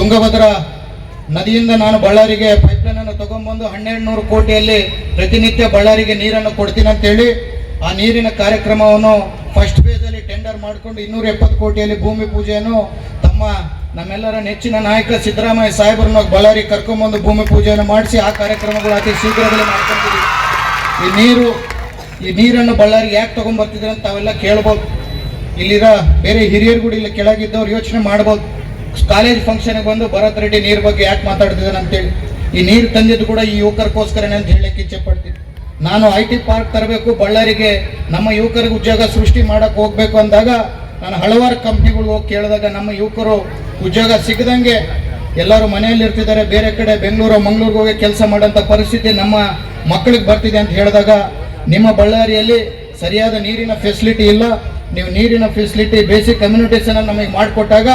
ತುಂಗಭದ್ರಾ ನದಿಯಿಂದ ನಾನು ಬಳ್ಳಾರಿಗೆ ಪೈಪ್ಲೈನ್ ಅನ್ನು ತಗೊಂಡ್ಬಂದು ಹನ್ನೆರಡು ನೂರು ಕೋಟಿಯಲ್ಲಿ ಪ್ರತಿನಿತ್ಯ ಬಳ್ಳಾರಿಗೆ ನೀರನ್ನು ಕೊಡ್ತೀನಿ ಅಂತೇಳಿ ಆ ನೀರಿನ ಕಾರ್ಯಕ್ರಮವನ್ನು ಫಸ್ಟ್ ಫೇಸ್ ಅಲ್ಲಿ ಟೆಂಡರ್ ಮಾಡಿಕೊಂಡು ಇನ್ನೂರ ಎಪ್ಪತ್ತು ಕೋಟಿಯಲ್ಲಿ ಭೂಮಿ ಪೂಜೆಯನ್ನು ತಮ್ಮ ನಮ್ಮೆಲ್ಲರ ನೆಚ್ಚಿನ ನಾಯಕ ಸಿದ್ದರಾಮಯ್ಯ ಸಾಹೇಬರನ್ನ ಬಳ್ಳಾರಿ ಕರ್ಕೊಂಬಂದು ಭೂಮಿ ಪೂಜೆಯನ್ನು ಮಾಡಿಸಿ ಆ ಕಾರ್ಯಕ್ರಮಗಳು ಅತಿ ಶೀಘ್ರದಲ್ಲಿ ಮಾಡ್ಕೊತೀವಿ ಈ ನೀರು, ಈ ನೀರನ್ನು ಬಳ್ಳಾರಿಗೆ ಯಾಕೆ ತಗೊಂಡ್ಬರ್ತಿದ್ರೆ ಅಂತ ತಾವೆಲ್ಲ ಕೇಳ್ಬೋದು. ಇಲ್ಲಿರೋ ಬೇರೆ ಹಿರಿಯರು ಕೂಡ ಇಲ್ಲಿ ಕೆಳಗಿದ್ದವ್ರು ಯೋಚನೆ ಮಾಡ್ಬೋದು. ಕಾಲೇಜ್ ಫಂಕ್ಷನ್ಗೆ ಬಂದು ಭರತ್ ರೆಡ್ಡಿ ನೀರ್ ಬಗ್ಗೆ ಯಾಕೆ ಮಾತಾಡ್ತಿದ್ದಾನೆ ಅಂತೇಳಿ ಈ ನೀರು ತಂದಿದ್ದು ಕೂಡ ಈ ಯುವಕರಿಗೋಸ್ಕರನೇ ಅಂತ ಹೇಳಕ್ಕೆ ಇಚ್ಛೆ ಪಡ್ತೀನಿ. ನಾನು ಐ ಟಿ ಪಾರ್ಕ್ ತರಬೇಕು, ಬಳ್ಳಾರಿಗೆ ನಮ್ಮ ಯುವಕರಿಗೆ ಉದ್ಯೋಗ ಸೃಷ್ಟಿ ಮಾಡಕ್ ಹೋಗ್ಬೇಕು ಅಂದಾಗ ನಾನು ಹಲವಾರು ಕಂಪ್ನಿಗಳು ಹೋಗಿ ಕೇಳಿದಾಗ ನಮ್ಮ ಯುವಕರು ಉದ್ಯೋಗ ಸಿಗದಂಗೆ ಎಲ್ಲರೂ ಮನೆಯಲ್ಲಿ ಇರ್ತಿದ್ದಾರೆ. ಬೇರೆ ಕಡೆ ಬೆಂಗಳೂರು, ಮಂಗಳೂರಿಗೆ ಹೋಗಿ ಕೆಲಸ ಮಾಡೋಂಥ ಪರಿಸ್ಥಿತಿ ನಮ್ಮ ಮಕ್ಕಳಿಗೆ ಬರ್ತಿದೆ ಅಂತ ಹೇಳಿದಾಗ ನಿಮ್ಮ ಬಳ್ಳಾರಿಯಲ್ಲಿ ಸರಿಯಾದ ನೀರಿನ ಫೆಸಿಲಿಟಿ ಇಲ್ಲ. ನೀವು ನೀರಿನ ಫೆಸಿಲಿಟಿ ಬೇಸಿಕ್ ಕಮ್ಯುನಿಟೇಷನ್ ನಮಗೆ ಮಾಡಿಕೊಟ್ಟಾಗ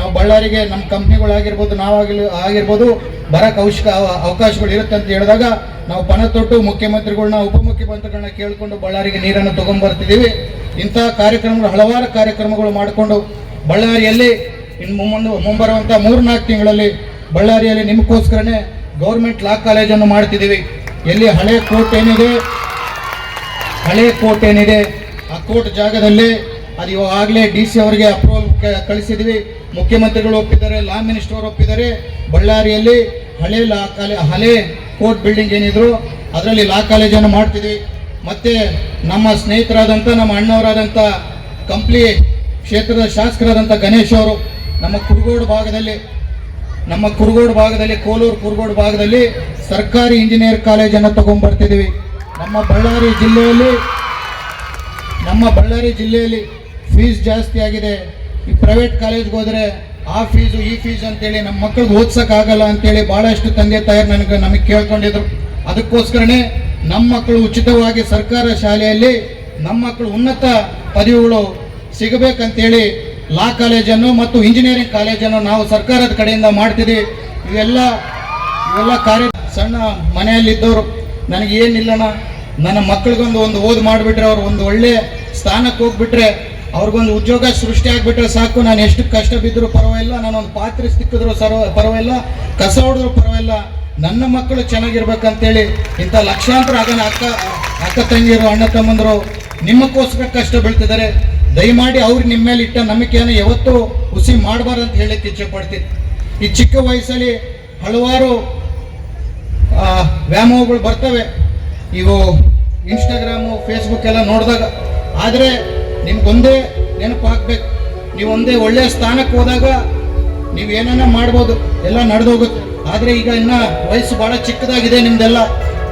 ನಾವು ಬಳ್ಳಾರಿಗೆ ನಮ್ಮ ಕಂಪ್ನಿಗಳಾಗಿರ್ಬೋದು ನಾವಾಗಿರ್ಬೋದು ಆಗಿರ್ಬೋದು ಬರಕ್ಕೆ ಅವಶ್ಯಕ ಅವ- ಅವಕಾಶಗಳು ಇರುತ್ತೆ ಅಂತ ಹೇಳಿದಾಗ ನಾವು ಪಣ ತೊಟ್ಟು ಮುಖ್ಯಮಂತ್ರಿಗಳನ್ನ ಉಪಮುಖ್ಯಮಂತ್ರಿಗಳನ್ನ ಕೇಳಿಕೊಂಡು ಬಳ್ಳಾರಿಗೆ ನೀರನ್ನು ತಗೊಂಡ್ಬರ್ತಿದ್ದೀವಿ. ಇಂತಹ ಕಾರ್ಯಕ್ರಮಗಳು, ಹಲವಾರು ಕಾರ್ಯಕ್ರಮಗಳು ಮಾಡಿಕೊಂಡು ಬಳ್ಳಾರಿಯಲ್ಲಿ ಇನ್ನು ಮುಂದೆ ಮುಂಬರುವಂಥ ಮೂರ್ನಾಲ್ಕು ತಿಂಗಳಲ್ಲಿ ಬಳ್ಳಾರಿಯಲ್ಲಿ ನಿಮಗೋಸ್ಕರನೇ ಗೌರ್ಮೆಂಟ್ ಲಾ ಕಾಲೇಜನ್ನು ಮಾಡ್ತಿದ್ದೀವಿ. ಎಲ್ಲಿ ಹಳೆ ಕೋರ್ಟ್ ಏನಿದೆ, ಹಳೆ ಕೋರ್ಟ್ ಏನಿದೆ, ಆ ಕೋರ್ಟ್ ಜಾಗದಲ್ಲಿ ಅದು ಇವಾಗಲೇ ಡಿ ಸಿ ಅವರಿಗೆ ಅಪ್ರೂವಲ್ ಕಳಿಸಿದ್ವಿ ಮುಖ್ಯಮಂತ್ರಿಗಳು ಒಪ್ಪಿದ್ದಾರೆ, ಲಾ ಮಿನಿಸ್ಟರ್ ಒಪ್ಪಿದ್ದಾರೆ. ಬಳ್ಳಾರಿಯಲ್ಲಿ ಹಳೆ ಲಾ ಕಾಲೇ, ಹಳೆ ಕೋರ್ಟ್ ಬಿಲ್ಡಿಂಗ್ ಏನಿದ್ರು, ಅದರಲ್ಲಿ ಲಾ ಕಾಲೇಜನ್ನು ಮಾಡ್ತಿದ್ವಿ. ಮತ್ತೆ ನಮ್ಮ ಸ್ನೇಹಿತರಾದಂಥ, ನಮ್ಮ ಅಣ್ಣವರಾದಂಥ ಕಂಪ್ಲಿ ಕ್ಷೇತ್ರದ ಶಾಸಕರಾದಂಥ ಗಣೇಶ್ ಅವರು, ನಮ್ಮ ಕುರುಗೋಡು ಭಾಗದಲ್ಲಿ, ನಮ್ಮ ಕುರುಗೋಡು ಭಾಗದಲ್ಲಿ, ಕೋಲೂರು ಕುರುಗೋಡು ಭಾಗದಲ್ಲಿ ಸರ್ಕಾರಿ ಇಂಜಿನಿಯರ್ ಕಾಲೇಜನ್ನು ತಗೊಂಡ್ಬರ್ತಿದ್ದೀವಿ ನಮ್ಮ ಬಳ್ಳಾರಿ ಜಿಲ್ಲೆಯಲ್ಲಿ, ನಮ್ಮ ಬಳ್ಳಾರಿ ಜಿಲ್ಲೆಯಲ್ಲಿ ಫೀಸ್ ಜಾಸ್ತಿ ಆಗಿದೆ. ಈ ಪ್ರೈವೇಟ್ ಕಾಲೇಜ್ಗೆ ಹೋದರೆ ಆ ಫೀಸು ಈ ಫೀಸ್ ಅಂತೇಳಿ ನಮ್ಮ ಮಕ್ಕಳಿಗೆ ಓದ್ಸೋಕ್ಕಾಗಲ್ಲ ಅಂತೇಳಿ ಭಾಳಷ್ಟು ತಂದೆ ತಾಯಿ ನನಗೆ ನಮಗೆ ಕೇಳ್ಕೊಂಡಿದ್ರು. ಅದಕ್ಕೋಸ್ಕರನೇ ನಮ್ಮ ಮಕ್ಕಳು ಉಚಿತವಾಗಿ ಸರ್ಕಾರ ಶಾಲೆಯಲ್ಲಿ ನಮ್ಮ ಮಕ್ಕಳು ಉನ್ನತ ಪದವಿಗಳು ಸಿಗಬೇಕಂತೇಳಿ ಲಾ ಕಾಲೇಜನ್ನು ಮತ್ತು ಇಂಜಿನಿಯರಿಂಗ್ ಕಾಲೇಜನ್ನು ನಾವು ಸರ್ಕಾರದ ಕಡೆಯಿಂದ ಮಾಡ್ತಿದ್ದೀವಿ ಇವೆಲ್ಲ ಇವೆಲ್ಲ ಕಾರ್ಯ ಸಣ್ಣ ಮನೆಯಲ್ಲಿದ್ದವರು. ನನಗೇನಿಲ್ಲಣ್ಣ. ನನ್ನ ಮಕ್ಕಳಿಗೊಂದು ಒಂದು ಓದು ಮಾಡಿಬಿಟ್ರೆ ಅವರು ಒಂದು ಒಳ್ಳೆ ಸ್ಥಾನಕ್ಕೆ ಹೋಗ್ಬಿಟ್ರೆ ಅವ್ರಿಗೊಂದು ಉದ್ಯೋಗ ಸೃಷ್ಟಿ ಆಗಿಬಿಟ್ರೆ ಸಾಕು. ನಾನು ಎಷ್ಟು ಕಷ್ಟ ಬಿದ್ದರೂ ಪರವಾಗಿಲ್ಲ. ನಾನೊಂದು ಪಾತ್ರೆ ಸಿಕ್ಕಿದ್ರು ಸರ್ವ ಪರವಾಗಿಲ್ಲ. ಕಸ ಹೊಡೆದ್ರು ಪರವಾಗಿಲ್ಲ. ನನ್ನ ಮಕ್ಕಳು ಚೆನ್ನಾಗಿರ್ಬೇಕಂತೇಳಿ ಇಂಥ ಲಕ್ಷಾಂತರ ಅದನ್ನು ಅಕ್ಕ ಅಕ್ಕ ತಂಗಿಯರು, ಅಣ್ಣ ತಮ್ಮಂದರು ನಿಮ್ಮಕ್ಕೋಸ್ಕರ ಕಷ್ಟ ಬೀಳ್ತಿದ್ದಾರೆ. ದಯಮಾಡಿ ಅವ್ರು ನಿಮ್ಮ ಮೇಲೆ ಇಟ್ಟ ನಂಬಿಕೆಯನ್ನು ಯಾವತ್ತೂ ಹುಸಿ ಮಾಡಬಾರ್ದು ಅಂತ ಹೇಳಕ್ಕೆ ಇಚ್ಛೆ ಪಡ್ತೀನಿ. ಈ ಚಿಕ್ಕ ವಯಸ್ಸಲ್ಲಿ ಹಲವಾರು ವ್ಯಾಮೋಹಗಳು ಬರ್ತವೆ. ಇವು ಇನ್ಸ್ಟಾಗ್ರಾಮು ಫೇಸ್ಬುಕ್ ಎಲ್ಲ ನೋಡಿದಾಗ. ಆದರೆ ನಿಮ್ಗೊಂದೇ ನೆನಪು ಹಾಕ್ಬೇಕು ನೀವೊಂದೇ ಒಳ್ಳೆಯ ಸ್ಥಾನಕ್ಕೆ ಹೋದಾಗ ನೀವು ಏನನ್ನ ಮಾಡ್ಬೋದು, ಎಲ್ಲ ನಡೆದೋಗುತ್ತೆ. ಆದರೆ ಈಗ ಇನ್ನು ವಯಸ್ಸು ಭಾಳ ಚಿಕ್ಕದಾಗಿದೆ ನಿಮ್ದೆಲ್ಲ.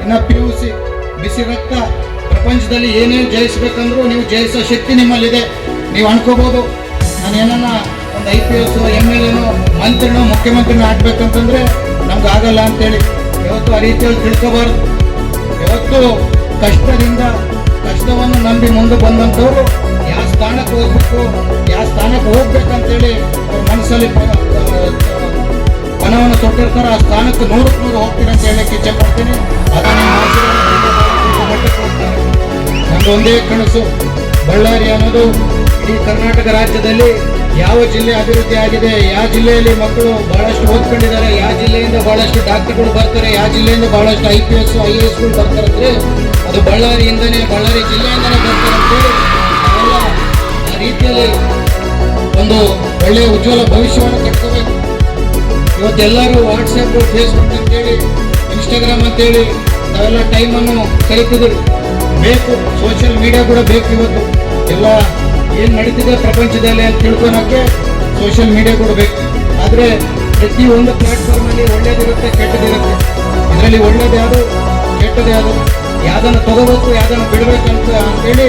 ಇನ್ನು ಪಿ ಯು ಸಿ ಬಿಸಿ ರಕ್ತ, ಪ್ರಪಂಚದಲ್ಲಿ ಏನೇನು ಜಯಿಸ್ಬೇಕಂದ್ರೂ ನೀವು ಜಯಿಸೋ ಶಕ್ತಿ ನಿಮ್ಮಲ್ಲಿದೆ. ನೀವು ಅನ್ಕೋಬೋದು. ನಾನು ಏನನ್ನ ಒಂದು I P S M L ಎನೋ ಮಂತ್ರಿನೋ, ಮುಖ್ಯಮಂತ್ರಿನೋ ಆಗ್ಬೇಕಂತಂದ್ರೆ ನಮ್ಗೆ ಆಗಲ್ಲ ಅಂತೇಳಿ. ಯಾವತ್ತು ಆ ರೀತಿಯಲ್ಲಿ ತಿಳ್ಕೋಬಾರ್ದು. ಯಾವತ್ತು ಕಷ್ಟದಿಂದ ಕಷ್ಟವನ್ನು ನಂಬಿ ಮುಂದೆ ಬಂದಂಥವ್ರು ಯಾವ ಸ್ಥಾನಕ್ಕೆ ಹೋಗ್ಬೇಕು, ಯಾವ ಸ್ಥಾನಕ್ಕೆ ಹೋಗ್ಬೇಕಂತೇಳಿ ಅವ್ರ ಮನಸ್ಸಲ್ಲಿ ಹಣವನ್ನು ತೊಟ್ಟಿರ್ತಾರೆ. ಆ ಸ್ಥಾನಕ್ಕೆ ನೂರಕ್ಕೆ ನೂರು ಹೋಗ್ತೀನಿ ಅಂತ ಹೇಳಕ್ಕೆ ಇಚ್ಛೆ ಪಡ್ತೀನಿ. ಅದನ್ನು ಒಂದೇ ಕನಸು. ಬಳ್ಳಾರಿ ಅನ್ನೋದು ಇಡೀ ಕರ್ನಾಟಕ ರಾಜ್ಯದಲ್ಲಿ ಯಾವ ಜಿಲ್ಲೆ ಅಭಿವೃದ್ಧಿ ಆಗಿದೆ? ಯಾವ ಜಿಲ್ಲೆಯಲ್ಲಿ ಮಕ್ಕಳು ಬಹಳಷ್ಟು ಓದ್ಕೊಂಡಿದ್ದಾರೆ? ಯಾವ ಜಿಲ್ಲೆಯಿಂದ ಬಹಳಷ್ಟು ಡಾಕ್ಟರ್ಗಳು ಬರ್ತಾರೆ? ಯಾವ ಜಿಲ್ಲೆಯಿಂದ ಬಹಳಷ್ಟು I P S, I A ಎಸ್ಗಳು ಬರ್ತಾರೆ ಅದು ಬಳ್ಳಾರಿಯಿಂದನೇ, ಬಳ್ಳಾರಿ ಜಿಲ್ಲೆಯಿಂದನೇ ಬರ್ತಾರೆ ಅಂತೇಳಿ ಆ ರೀತಿಯಲ್ಲಿ ಒಂದು ಒಳ್ಳೆಯ ಉಜ್ವಲ ಭವಿಷ್ಯವನ್ನು ಕಟ್ಕೋಬೇಕು. ಇವತ್ತೆಲ್ಲರೂ ವಾಟ್ಸಪ್ ಫೇಸ್ಬುಕ್ ಅಂತೇಳಿ ಇನ್ಸ್ಟಾಗ್ರಾಮ್ ಅಂತೇಳಿ ನಾವೆಲ್ಲ ಟೈಮನ್ನು ಕಲಿತಿದ್ರು ಬೇಕು ಸೋಷಿಯಲ್ ಮೀಡಿಯಾ ಕೂಡ ಬೇಕು ಇವತ್ತು. ಎಲ್ಲ ಏನು ನಡೀತಿದೆ ಪ್ರಪಂಚದಲ್ಲಿ ಅಂತ ತಿಳ್ಕೊಳಕ್ಕೆ ಸೋಷಿಯಲ್ ಮೀಡಿಯಾ ಕೊಡಬೇಕು. ಆದರೆ ಪ್ರತಿ ಒಂದು ಪ್ಲಾಟ್ಫಾರ್ಮಲ್ಲಿ ಒಳ್ಳೇದಿರುತ್ತೆ, ಕೆಟ್ಟದಿರುತ್ತೆ. ಅದರಲ್ಲಿ ಒಳ್ಳೇದು ಯಾವುದು? ಕೆಟ್ಟದ್ದು ಯಾವುದು? ಯಾವ್ದನ್ನು ತಗೋಬೇಕು, ಯಾವ್ದನ್ನು ಅಂತ ಅಂತೇಳಿ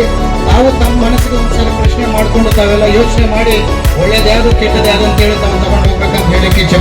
ನಾವು ತಮ್ಮ ಮನಸ್ಸಿಗೆ ಒಂದ್ಸಲ ಪ್ರಶ್ನೆ ಮಾಡ್ಕೊಂಡು ತಾವೆಲ್ಲ ಯೋಚನೆ ಮಾಡಿ ಒಳ್ಳೇದು ಯಾವುದು ಕೆಟ್ಟದ್ದು ಯಾವುದು ಅಂತೇಳಿ ತಾವು ತಗೊಂಡು ಹೋಗ್ಬೇಕಂತ ಹೇಳಿ ಇಚ್ಛೆ.